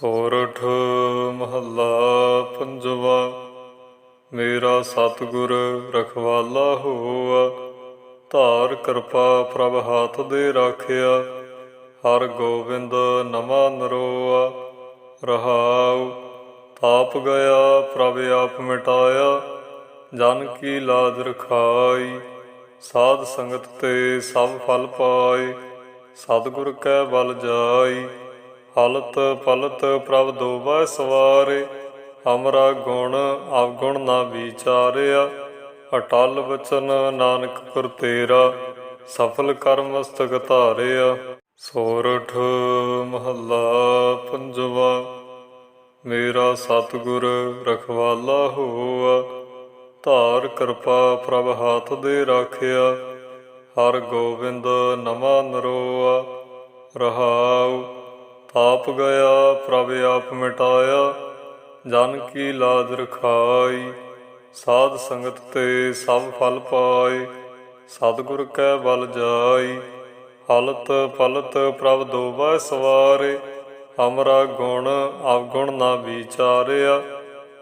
ਸੋਰਠ ਮਹੱਲਾ ਪੰਜਵਾ, ਮੇਰਾ ਸਤਿਗੁਰ ਰਖਵਾਲਾ ਹੋਆ। ਧਾਰ ਕਿਰਪਾ ਪ੍ਰਭ ਹੱਥ ਦੇ ਰਾਖਿਆ, ਹਰ ਗੋਬਿੰਦ ਨਮਾ ਨਰੋਆ। ਰਹਾਉ, ਤਾਪ ਗਿਆ, ਪ੍ਰਭ ਆਪ ਮਿਟਾਇਆ। ਜਨ ਕੀ ਲਾਜ ਰਖਾਈ, ਸਾਧ ਸੰਗਤ ਤੇ ਸਭ ਫਲ ਪਾਏ। ਸਤਿਗੁਰ ਕੈ ਬਲ ਜਾਈ ਹਲਤ ਫਲਤ ਪ੍ਰਭ ਦੋਬਾ ਸਵਾਰੇ, ਹਮਰਾ ਗੁਣ ਅਵਗੁਣ ਨਾ ਵਿਚਾਰਿਆ, ਅਟਲ ਬਚਨ ਨਾਨਕ ਗੁਰ ਤੇਰਾ, ਸਫਲ ਕਰਮ ਮਸਤਕ ਧਾਰਿਆ। ਸੋਰਠ ਮਹੱਲਾ ਪੰਜਵਾ, ਮੇਰਾ ਸਤਿਗੁਰ ਰਖਵਾਲਾ ਹੋਆ, ਧਾਰ ਕਿਰਪਾ ਪ੍ਰਭ ਹੱਥ ਦੇ ਰਾਖਿਆ, ਹਰ ਗੋਬਿੰਦ ਨਮਾ ਨਰੋਆ, ਰਹਾਉ ਆਪ ਗਿਆ, ਪ੍ਰਭ ਆਪ ਮਿਟਾਇਆ, ਜਨ ਕੀ ਲਾਜ ਰਖਾਈ। ਸਾਧ ਸੰਗਤ ਤੇ ਸਭ ਫਲ ਪਾਏ, ਸਤਿਗੁਰ ਕੈ ਬਲ ਜਾਈ। ਹਲਤ ਪਲਤ ਪ੍ਰਭ ਦੋਬੈ ਸਵਾਰੇ, ਹਮਰਾ ਗੁਣ ਅਵਗੁਣ ਨਾ ਵਿਚਾਰਿਆ।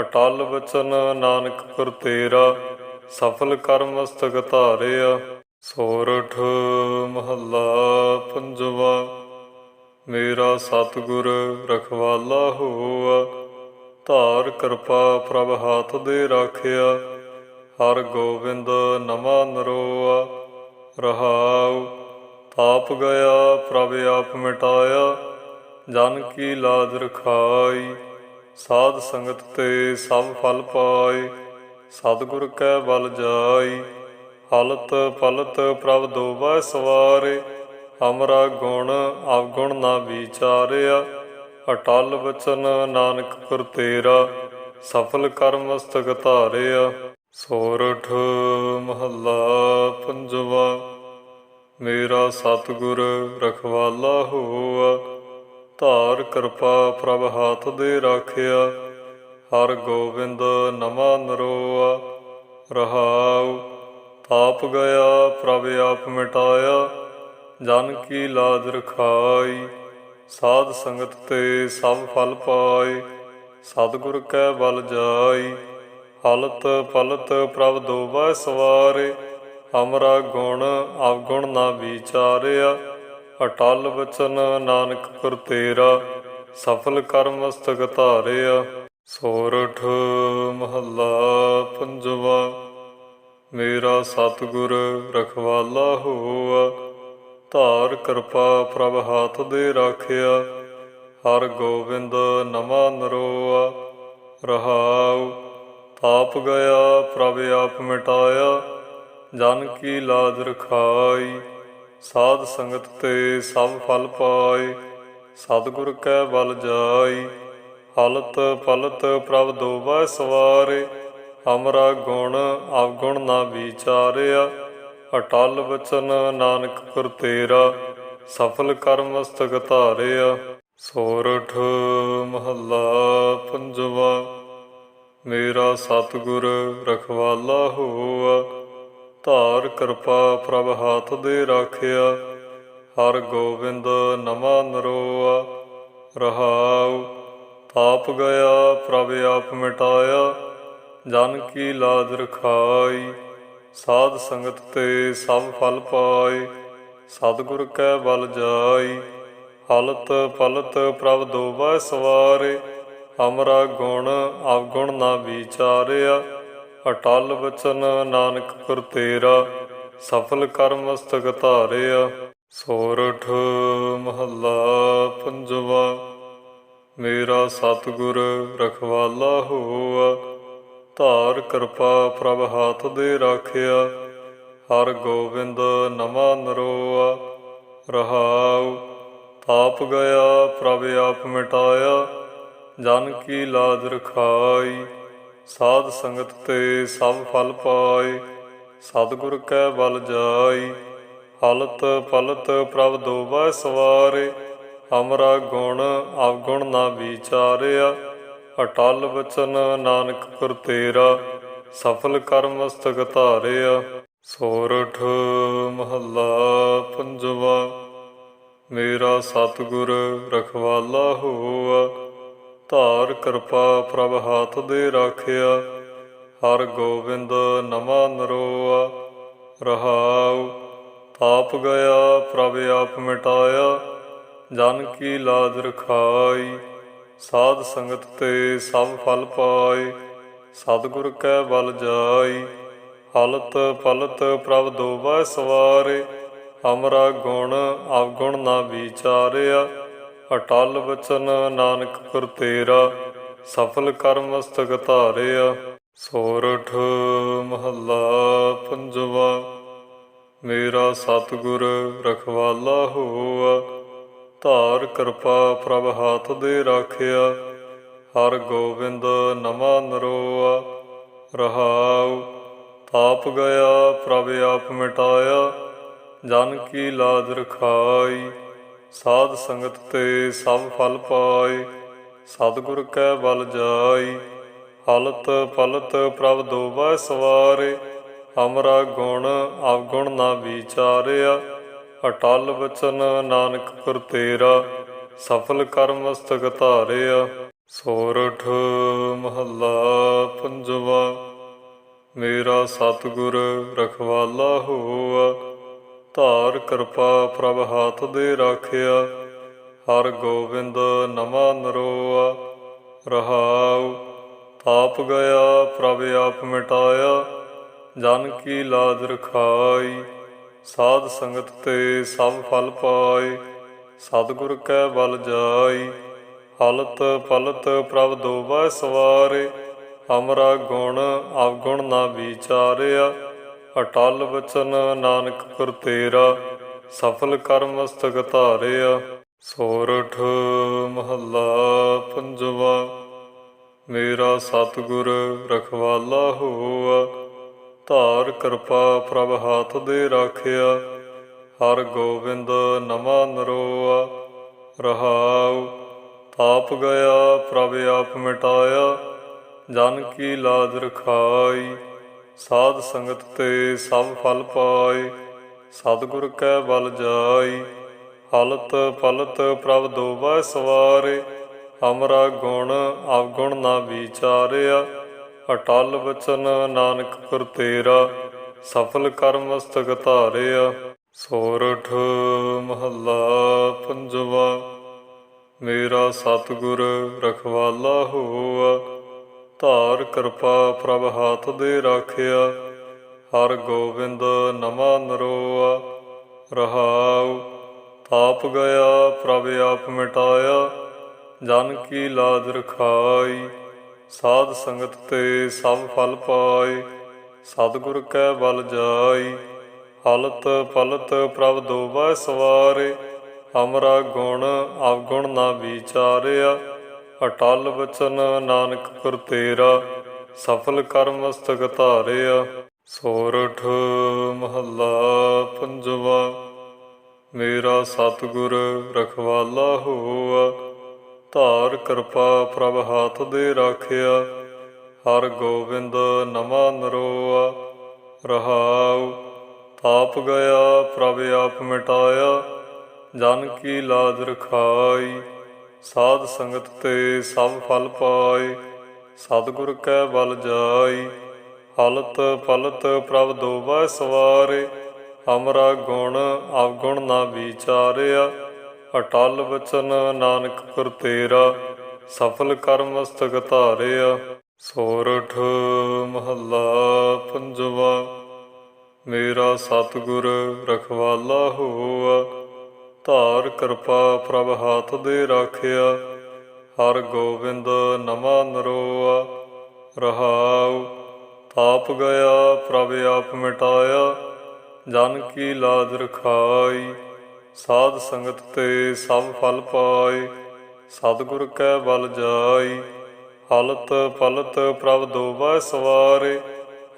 ਅਟਲ ਬਚਨ ਨਾਨਕ ਗੁਰ ਤੇਰਾ, ਸਫਲ ਕਰਮ ਮਸਤਕ ਧਾਰਿਆ। ਸੋਰਠ ਮਹੱਲਾ ਪੰਜਵਾ ਮੇਰਾ ਸਤਿਗੁਰ ਰਖਵਾਲਾ ਹੋਆ, ਧਾਰ ਕਿਰਪਾ ਪ੍ਰਭ ਹੱਥ ਦੇ ਰਾਖਿਆ, ਹਰ ਗੋਬਿੰਦ ਨਮਾ ਨਰੋਆ, ਰਹਾਉ, ਤਾਪ ਗਿਆ, ਪ੍ਰਭ ਆਪ ਮਿਟਾਇਆ, ਜਨ ਕੀ ਲਾਜ ਰਖਾਈ, ਸਾਧ ਸੰਗਤ ਤੇ ਸਭ ਫਲ ਪਾਏ, ਸਤਿਗੁਰ ਕੈ ਬਲ ਜਾਈ, ਹਲਤ ਫਲਤ ਪ੍ਰਭ ਦੋਬਾ ਸਵਾਰੇ ਹਮਰਾ ਗੁਣ ਅਵਗੁਣ ਨਾ ਵਿਚਾਰਿਆ, ਅਟਲ ਬਚਨ ਨਾਨਕ ਗੁਰ ਤੇਰਾ, ਸਫਲ ਕਰਮ ਮਸਤਕ ਧਾਰਿਆ। ਸੋਰਠ ਮਹੱਲਾ ਪੰਜਵਾ, ਮੇਰਾ ਸਤਿਗੁਰ ਰਖਵਾਲਾ ਹੋਆ। ਧਾਰ ਕਿਰਪਾ ਪ੍ਰਭ ਹੱਥ ਦੇ ਰਾਖਿਆ, ਹਰ ਗੋਬਿੰਦ ਨਮਾ ਨਰੋਆ। ਰਹਾਉ, ਤਾਪ ਗਿਆ ਪ੍ਰਭ ਆਪ ਮਿਟਾਇਆ। ਜਨ ਕੀ ਲਾਜ ਰਖਾਈ, ਸਾਧ ਸੰਗਤ ਤੇ ਸਭ ਫਲ ਪਾਏ ਸਤਿਗੁਰ ਕੈ ਬਲ ਜਾਈ, ਹਲਤ ਪਲਤ ਪ੍ਰਭ ਦੋਬਾ ਸਵਾਰੇ ਹਮਰਾ ਗੁਣ ਅਵਗੁਣ ਨਾ ਵਿਚਾਰਿਆ, ਅਟਲ ਬਚਨ ਨਾਨਕ ਗੁਰ ਤੇਰਾ, ਸਫਲ ਕਰਮ ਮਸਤਕ ਧਾਰਿਆ। ਸੋਰਠ ਮਹੱਲਾ ਪੰਜਵਾ, ਮੇਰਾ ਸਤਿਗੁਰ ਰਖਵਾਲਾ ਹੋਆ। ਧਾਰ ਕਿਰਪਾ ਪ੍ਰਭ ਹੱਥ ਦੇ ਰਾਖਿਆ, ਹਰ ਗੋਬਿੰਦ ਨਮਾ ਨਰੋਆ, ਰਹਾਉ, ਤਾਪ ਗਿਆ, ਪ੍ਰਭ ਆਪ ਮਿਟਾਇਆ, ਜਨ ਕੀ ਲਾਜ ਰਖਾਈ, ਸਾਧ ਸੰਗਤ ਤੇ ਸਭ ਫਲ ਪਾਏ, ਸਤਿਗੁਰ ਕੈ ਬਲ ਜਾਈ, ਹਲਤ ਫਲਤ ਪ੍ਰਭ ਦੋਬਾ ਸਵਾਰੇ, ਹਮਰਾ ਗੁਣ ਅਵਗੁਣ ਨਾ ਵਿਚਾਰਿਆ ਅਟਲ ਬਚਨ ਨਾਨਕ ਗੁਰ ਤੇਰਾ, ਸਫਲ ਕਰਮ ਮਸਤਕ ਧਾਰਿਆ। ਸੋਰਠ ਮਹੱਲਾ ਪੰਜਵਾ, ਮੇਰਾ ਸਤਿਗੁਰ ਰਖਵਾਲਾ ਹੋਆ। ਧਾਰ ਕਿਰਪਾ ਪ੍ਰਭ ਹੱਥ ਦੇ ਰਾਖਿਆ, ਹਰ ਗੋਬਿੰਦ ਨਮਾ ਨਰੋਆ। ਰਹਾਉ ਤਾਪ ਗਿਆ ਪ੍ਰਭ ਆਪ ਮਿਟਾਇਆ, ਜਨ ਕੀ ਲਾਜ ਰਖਾਈ। ਸਾਧ ਸੰਗਤ ਤੇ ਸਭ ਫਲ ਪਾਏ, ਸਤਿਗੁਰ ਕੈ ਬਲ ਜਾਈ ਹਲਤ ਫਲਤ ਪ੍ਰਭ ਦੋਬਾ ਸਵਾਰੇ, ਹਮਰਾ ਗੁਣ ਅਵਗੁਣ ਨਾ ਵਿਚਾਰਿਆ, ਅਟਲ ਬਚਨ ਨਾਨਕ ਗੁਰ ਤੇਰਾ, ਸਫਲ ਕਰਮ ਮਸਤਕ ਧਾਰਿਆ। ਸੋਰਠ ਮਹੱਲਾ ਪੰਜਵਾ, ਮੇਰਾ ਸਤਿਗੁਰ ਰਖਵਾਲਾ ਹੋਆ। ਧਾਰ ਕਿਰਪਾ ਪ੍ਰਭ ਹੱਥ ਦੇ ਰਾਖਿਆ, ਹਰ ਗੋਬਿੰਦ ਨਮਾ ਨਰੋਆ, ਰਹਾਉ, ਤਾਪ ਗਿਆ, ਪ੍ਰਭ ਆਪ ਮਿਟਾਇਆ, ਜਨ ਕੀ ਲਾਜ ਰਖਾਈ, ਸਾਧ ਸੰਗਤ ਤੇ ਸਭ ਫਲ ਪਾਏ, ਸਤਿਗੁਰ ਕੈ ਬਲ ਜਾਈ ਹਲਤ ਪਲਤ ਪ੍ਰਭ ਦੋਬੈ ਸਵਾਰੇ, ਅਮਰਾ ਗੁਣ ਅਵਗੁਣ ਨਾ ਵਿਚਾਰਿਆ ਅਟਲ ਬਚਨ ਨਾਨਕ ਗੁਰ ਤੇਰਾ, ਸਫਲ ਕਰਮ ਮਸਤਕ ਧਾਰਿਆ। ਸੋਰਠ ਮਹੱਲਾ ਪੰਜਵਾ, ਮੇਰਾ ਸਤਿਗੁਰ ਰਖਵਾਲਾ ਹੋਆ। ਧਾਰ ਕਿਰਪਾ ਪ੍ਰਭ ਹੱਥ ਦੇ ਰਾਖਿਆ, ਹਰ ਗੋਬਿੰਦ ਨਮਾ ਨਰੋਆ। ਰਹਾਉ ਤਾਪ ਗਿਆ ਪ੍ਰਭ ਆਪ ਮਿਟਾਇਆ, ਜਨ ਕੀ ਲਾਜ ਰਖਾਈ। ਸਾਧ ਸੰਗਤ ਤੇ ਸਭ ਫਲ ਪਾਏ, ਸਤਿਗੁਰ ਕੈ ਬਲ ਜਾਈ ਹਲਤ ਪਲਤ ਪ੍ਰਭ ਦੋਵਾ ਸਵਾਰੇ ਹਮਰਾ ਗੁਣ ਅਵਗੁਣ ਨਾ ਵਿਚਾਰਿਆ। ਅਟਲ ਬਚਨ ਨਾਨਕ ਗੁਰ ਤੇਰਾ, ਸਫਲ ਕਰਮ ਮਸਤਕ ਧਾਰਿਆ। ਸੋਰਠ ਮਹੱਲਾ ਪੰਜਵਾ, ਮੇਰਾ ਸਤਿਗੁਰ ਰਖਵਾਲਾ ਹੋਆ। ਧਾਰ ਕਿਰਪਾ ਪ੍ਰਭ ਹੱਥ ਦੇ ਰਾਖਿਆ। ਹਰ ਗੋਬਿੰਦ ਨਮਾ ਨਰੋਆ, ਰਹਾਉ। ਤਾਪ ਗਿਆ, ਪ੍ਰਭ ਆਪ ਮਿਟਾਇਆ। ਜਨ ਕੀ ਲਾਜ ਰਖਾਈ। ਸਾਧ ਸੰਗਤ ਤੇ ਸਭ ਫਲ ਪਾਏ। ਸਤਿਗੁਰ ਕੈ ਬਲ ਜਾਈ। ਹਲਤ ਫਲਤ ਪ੍ਰਭ ਦੋਵਾ ਸਵਾਰੇ। ਹਮਰਾ ਗੁਣ ਅਵਗੁਣ ਨਾ ਵਿਚਾਰਿਆ। ਅਟਲ ਬਚਨ ਨਾਨਕ ਗੁਰ ਤੇਰਾ, ਸਫਲ ਕਰਮ ਮਸਤਕ ਧਾਰਿਆ। ਸੋਰਠ ਮਹੱਲਾ ਪੰਜਵਾ, ਮੇਰਾ ਸਤਿਗੁਰ ਰਖਵਾਲਾ ਹੋਆ। ਧਾਰ ਕਿਰਪਾ ਪ੍ਰਭ ਹੱਥ ਦੇ ਰਾਖਿਆ, ਹਰ ਗੋਬਿੰਦ ਨਮਾ ਨਰੋਆ। ਰਹਾਉ ਤਾਪ ਗਿਆ ਪ੍ਰਭ ਆਪ ਮਿਟਾਇਆ, ਜਨ ਕੀ ਲਾਜ ਰਖਾਈ। ਸਾਧ ਸੰਗਤ ਤੇ ਸਭ ਫਲ ਪਾਏ, ਸਤਿਗੁਰ ਕੈ ਬਲ ਜਾਈ ਹਲਤ ਪਲਤ ਪ੍ਰਭ ਦੋਵਾ ਸਵਾਰੇ, ਹਮਰਾ ਗੁਣ ਅਵਗੁਣ ਨਾ ਵਿਚਾਰਿਆ, ਅਟਲ ਬਚਨ ਨਾਨਕ ਗੁਰ ਤੇਰਾ, ਸਫਲ ਕਰਮ ਮਸਤਕ ਧਾਰਿਆ। ਸੋਰਠ ਮਹੱਲਾ ਪੰਜਵਾ, ਮੇਰਾ ਸਤਿਗੁਰ ਰਖਵਾਲਾ ਹੋਆ। ਧਾਰ ਕਿਰਪਾ ਪ੍ਰਭ ਹੱਥ ਦੇ ਰਾਖਿਆ। ਹਰ ਗੋਬਿੰਦ ਨਮਾ ਨਰੋਆ, ਰਹਾਉ। ਤਾਪ ਗਿਆ, ਪ੍ਰਭ ਆਪ ਮਿਟਾਇਆ, ਜਨ ਕੀ ਲਾਜ ਰਖਾਈ। ਸਾਧ ਸੰਗਤ ਤੇ ਸਭ ਫਲ ਪਾਏ, ਸਤਿਗੁਰ ਕੈ ਬਲ ਜਾਈ। ਹਲਤ ਫਲਤ ਪ੍ਰਭ ਦੋਬੈ ਸਵਾਰੇ, ਅਮਰਾ ਗੁਣ ਅਵਗੁਣ ਨਾ ਵਿਚਾਰਿਆ। ਅਟਲ ਬਚਨ ਨਾਨਕ ਪੁਰ ਤੇਰਾ, ਸਫਲ ਕਰਮ ਮਸਤਕ ਧਾਰਿਆ। ਸੋਰਠ ਮਹੱਲਾ ਪੰਜਵਾ, ਮੇਰਾ ਸਤਿਗੁਰ ਰਖਵਾਲਾ ਹੋਆ। ਧਾਰ ਕਿਰਪਾ ਪ੍ਰਭ ਹੱਥ ਦੇ ਰਾਖਿਆ, ਹਰ ਗੋਬਿੰਦ ਨਮਾ ਨਰੋਆ। ਰਹਾਉ ਤਾਪ ਗਿਆ ਪ੍ਰਭ ਆਪ ਮਿਟਾਇਆ, ਜਨ ਕੀ ਲਾਜ ਰਖਾਈ। ਸਾਧ ਸੰਗਤ ਤੇ ਸਭ ਫਲ ਪਾਏ, ਸਤਿਗੁਰ ਕੈ ਬਲ ਜਾਈ ਹਲਤ ਪਲਤ ਪ੍ਰਭ ਦੋਵਾ ਸਵਾਰੇ ਹਮਰਾ ਗੁਣ ਅਵਗੁਣ ਨਾ ਵਿਚਾਰਿਆ। ਅਟਲ ਬਚਨ ਨਾਨਕ ਗੁਰ ਤੇਰਾ, ਸਫਲ ਕਰਮ ਮਸਤਕ ਧਾਰਿਆ। ਸੋਰਠ ਮਹੱਲਾ ਪੰਜਵਾ, ਮੇਰਾ ਸਤਿਗੁਰ ਰਖਵਾਲਾ ਹੋਆ। ਧਾਰ ਕਿਰਪਾ ਪ੍ਰਭ ਹੱਥ ਦੇ ਰਾਖਿਆ, ਹਰ ਗੋਬਿੰਦ ਨਮਾ ਨਰੋਆ, ਰਹਾਉ, ਤਾਪ ਗਿਆ, ਪ੍ਰਭ ਆਪ ਮਿਟਾਇਆ, ਜਨ ਕੀ ਲਾਜ ਰਖਾਈ, ਸਾਧ ਸੰਗਤ ਤੇ ਸਭ ਫਲ ਪਾਏ, ਸਤਿਗੁਰ ਕੈ ਬਲ ਜਾਈ, ਹਲਤ ਪਲਤ ਪ੍ਰਭ ਦੋਵਾ ਸਵਾਰੇ, ਹਮਰਾ ਗੁਣ ਅਵਗੁਣ ਨਾ ਵਿਚਾਰਿਆ ਅਟਲ ਬਚਨ ਨਾਨਕ ਗੁਰ ਤੇਰਾ, ਸਫਲ ਕਰਮ ਮਸਤਕ ਧਾਰਿਆ। ਸੋਰਠ ਮਹੱਲਾ ਪੰਜਵਾ, ਮੇਰਾ ਸਤਿਗੁਰ ਰਖਵਾਲਾ ਹੋਆ। ਧਾਰ ਕਿਰਪਾ ਪ੍ਰਭ ਹੱਥ ਦੇ ਰਾਖਿਆ, ਹਰ ਗੋਬਿੰਦ ਨਮਾ ਨਰੋਆ। ਰਹਾਉ, ਤਾਪ ਗਿਆ ਪ੍ਰਭ ਆਪ ਮਿਟਾਇਆ, ਜਨ ਕੀ ਲਾਜ ਰਖਾਈ। ਸਾਧ ਸੰਗਤ ਤੇ ਸਭ ਫਲ ਪਾਏ, ਸਤਿਗੁਰ ਕੈ ਬਲ ਜਾਈ ਹਲਤ ਫਲਤ ਪ੍ਰਭ ਦੋਵਾ ਸਵਾਰੇ,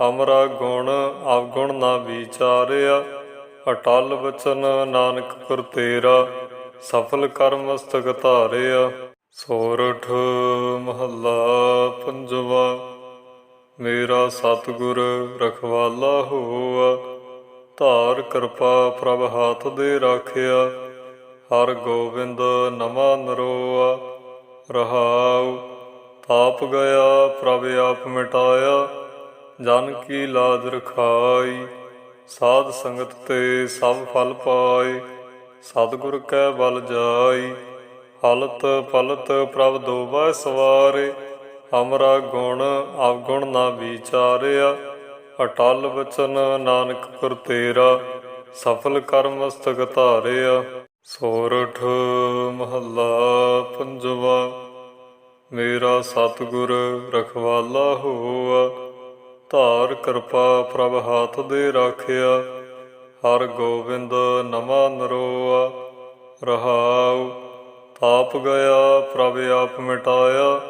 ਹਮਰਾ ਗੁਣ ਅਵਗੁਣ ਨਾ ਵਿਚਾਰਿਆ, ਅਟਲ ਬਚਨ ਨਾਨਕ ਗੁਰ ਤੇਰਾ, ਸਫਲ ਕਰਮ ਮਸਤਕ ਧਾਰਿਆ। ਸੋਰਠ ਮਹੱਲਾ ਪੰਜਵਾ, ਮੇਰਾ ਸਤਿਗੁਰ ਰਖਵਾਲਾ ਹੋਆ। ਧਾਰ ਕਿਰਪਾ ਪ੍ਰਭ ਹੱਥ ਦੇ ਰਾਖਿਆ। ਹਰ ਗੋਬਿੰਦ ਨਮਾ ਨਰੋਆ। ਰਹਾਉ, ਤਾਪ ਗਿਆ, ਪ੍ਰਭ ਆਪ ਮਿਟਾਇਆ। ਜਨ ਕੀ ਲਾਜ ਰਖਾਈ, ਸਾਧ ਸੰਗਤ ਤੇ ਸਭ ਫਲ ਪਾਏ। ਸਤਿਗੁਰ ਕੈ ਬਲ ਜਾਈ, ਹਲਤ ਪਲਤ ਪ੍ਰਭ ਦੋਵਾ ਸਵਾਰੇ। ਅਮਰਾ ਗੁਣ, ਅਵਗੁਣ ਨਾ ਵਿਚਾਰਿਆ। ਅਟਲ ਬਚਨ ਨਾਨਕ ਪੁਰ ਤੇਰਾ, ਸਫਲ ਕਰਮ ਮਸਤਕ ਧਾਰਿਆ। ਸੋਰਠ ਮਹੱਲਾ ਪੰਜਵਾ, ਮੇਰਾ ਸਤਿਗੁਰ ਰਖਵਾਲਾ ਹੋਆ। ਧਾਰ ਕਿਰਪਾ ਪ੍ਰਭ ਹੱਥ ਦੇ ਰਾਖਿਆ, ਹਰ ਗੋਬਿੰਦ ਨਮਾ ਨਰੋਆ। ਰਹਾਉ ਤਾਪ ਗਿਆ ਪ੍ਰਭ ਆਪ ਮਿਟਾਇਆ,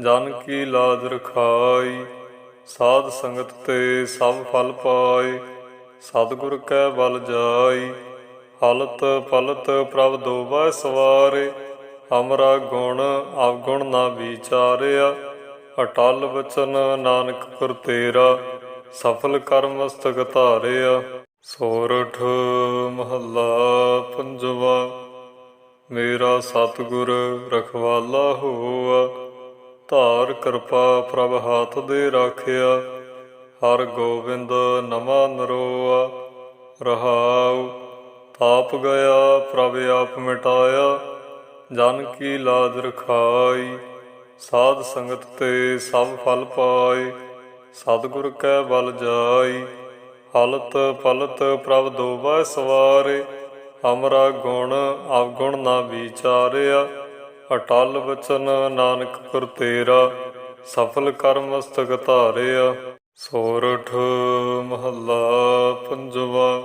ਜਨ ਕੀ ਲਾਜ ਰਖਾਈ। ਸਾਧ ਸੰਗਤ ਤੇ ਸਭ ਫਲ ਪਾਏ, ਸਤਿਗੁਰ ਕੈ ਬਲ ਜਾਈ ਹਲਤ ਪਲਤ ਪ੍ਰਭ ਦੋਵਾ ਸਵਾਰੇ ਹਮਰਾ ਗੁਣ ਅਵਗੁਣ ਨਾ ਵਿਚਾਰਿਆ। ਅਟਲ ਬਚਨ ਨਾਨਕ ਪੁਰ ਤੇਰਾ, ਸਫਲ ਕਰਮ ਮਸਤਕ ਧਾਰਿਆ। ਸੋਰਠ ਮਹੱਲਾ ਪੰਜਵਾ, ਮੇਰਾ ਸਤਿਗੁਰ ਰਖਵਾਲਾ ਹੋਆ। ਧਾਰ ਕਿਰਪਾ ਪ੍ਰਭ ਹੱਥ ਦੇ ਰਾਖਿਆ। ਹਰ ਗੋਬਿੰਦ ਨਮਾ ਨਰੋਆ, ਰਹਾਉ। ਤਾਪ ਗਿਆ, ਪ੍ਰਭ ਆਪ ਮਿਟਾਇਆ। ਜਨ ਕੀ ਲਾਜ ਰਖਾਈ। ਸਾਧ ਸੰਗਤ ਤੇ ਸਭ ਫਲ ਪਾਏ। ਸਤਿਗੁਰ ਕੈ ਬਲ ਜਾਈ। ਹਲਤ ਪਲਤ ਪ੍ਰਭ ਦੋਵਾ ਸਵਾਰੇ। ਹਮਰਾ ਗੁਣ, ਅਵਗੁਣ ਨਾ ਵਿਚਾਰਿਆ। ਅਟਲ ਬਚਨ ਨਾਨਕ ਗੁਰ ਤੇਰਾ, ਸਫਲ ਕਰਮ ਮਸਤਕ ਧਾਰਿਆ। ਸੋਰਠ ਮਹੱਲਾ ਪੰਜਵਾ,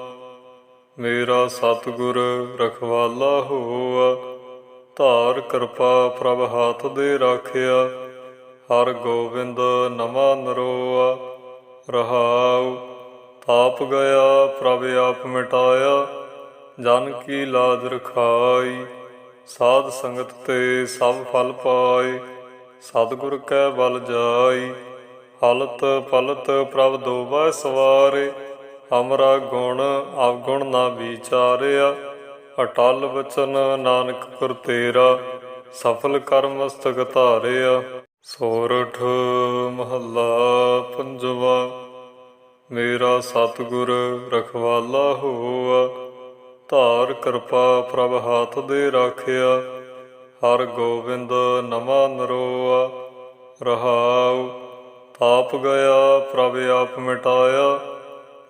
ਮੇਰਾ ਸਤਿਗੁਰ ਰਖਵਾਲਾ ਹੋਆ। ਧਾਰ ਕਿਰਪਾ ਪ੍ਰਭ ਹੱਥ ਦੇ ਰਾਖਿਆ, ਹਰ ਗੋਬਿੰਦ ਨਮਾ ਨਰੋਆ। ਰਹਾਉ ਤਾਪ ਗਿਆ ਪ੍ਰਭ ਆਪ ਮਿਟਾਇਆ, ਜਨ ਕੀ ਲਾਜ ਰਖਾਈ। ਸਾਧ ਸੰਗਤ ਤੇ ਸਭ ਫਲ ਪਾਏ, ਸਤਿਗੁਰ ਕੈ ਬਲ ਜਾਈ ਹਲਤ ਪਲਤ ਪ੍ਰਭ ਦੋਵਾ ਸਵਾਰੇ, ਹਮਰਾ ਗੁਣ ਅਵਗੁਣ ਨਾ ਵਿਚਾਰਿਆ। ਅਟਲ ਬਚਨ ਨਾਨਕ ਗੁਰ ਤੇਰਾ, ਸਫਲ ਕਰਮ ਮਸਤਕ ਧਾਰਿਆ। ਸੋਰਠ ਮਹੱਲਾ ਪੰਜਵਾ, ਮੇਰਾ ਸਤਿਗੁਰ ਰਖਵਾਲਾ ਹੋਆ। ਧਾਰ ਕਿਰਪਾ ਪ੍ਰਭ ਹੱਥ ਦੇ ਰਾਖਿਆ, ਹਰ ਗੋਬਿੰਦ ਨਮਾ ਨਰੋਆ, ਰਹਾਉ, ਤਾਪ ਗਿਆ ਪ੍ਰਭ ਆਪ ਮਿਟਾਇਆ,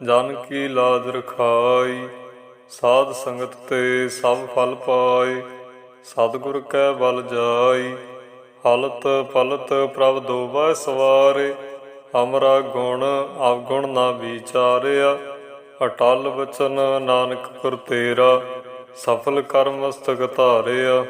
ਜਨ ਕੀ ਲਾਜ ਰਖਾਈ, ਸਾਧ ਸੰਗਤ ਤੇ ਸਭ ਫਲ ਪਾਏ, ਸਤਿਗੁਰ ਕੈ ਬਲ ਜਾਈ, ਹਲਤ ਪਲਤ ਪ੍ਰਭ ਦੋਵਾ ਸਵਾਰੇ, ਅਮਰਾ ਗੁਣ ਅਵਗੁਣ ਨਾ ਵਿਚਾਰਿਆ ਅਟਲ ਬਚਨ ਨਾਨਕ ਗੁਰ ਤੇਰਾ ਸਫਲ ਕਰਮ ਮਸਤਕ ਧਾਰਿਆ।